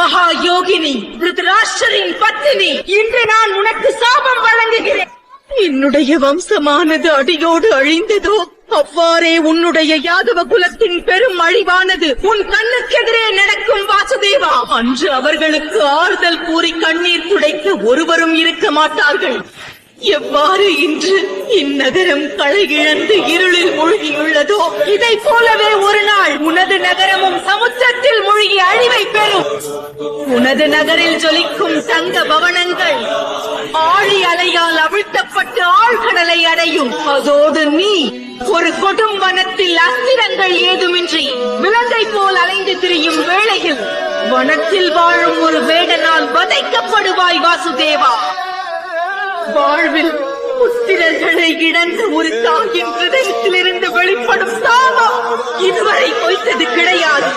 மகா யோகினி திருதராஷ்டரின் பத்தினி இன்று நான் உனக்கு சாபம் வழங்குகிறேன். என்னுடைய வம்சமானது அடியோடு அழிந்ததோ? அவ்வாறே உன்னுடைய யாதவ குலத்தின் பெரும் அழிவானது உன் கண்ணுக்கெதிரே நடக்கும் வாசுதேவா. அன்று அவர்களுக்கு ஆறுதல் கூறி கண்ணீர் துடைக்க ஒருவரும் இருக்க மாட்டார்கள். எவ்வாறு இன்று இந்நகரம் களை இருளில் மூழ்கியுள்ளதோ? இதை போலவே ஒரு நாள் உனது நகரமும் சமுத்திர உனது நகரில் ஜொலிக்கும் தங்க பவனங்கள் ஆழி அலையால் அவிழ்த்தப்பட்டு ஆழ்கடலை அடையும். அதோடு நீ ஒரு கொடும் வனத்தில் அஸ்திரங்கள் ஏதுமின்றி விலங்கை போல் அலைந்து திரியும் வேளையில் வனத்தில் வாழும் ஒரு வேடனால் வதைக்கப்படுவாய் வாசுதேவா. வாழ்வில் புத்திரர்களை இழந்த ஒரு தாயின் பிரதேசத்திலிருந்து வெளிப்படும் சாபம் இதுவரை பொய்த்தது கிடையாது.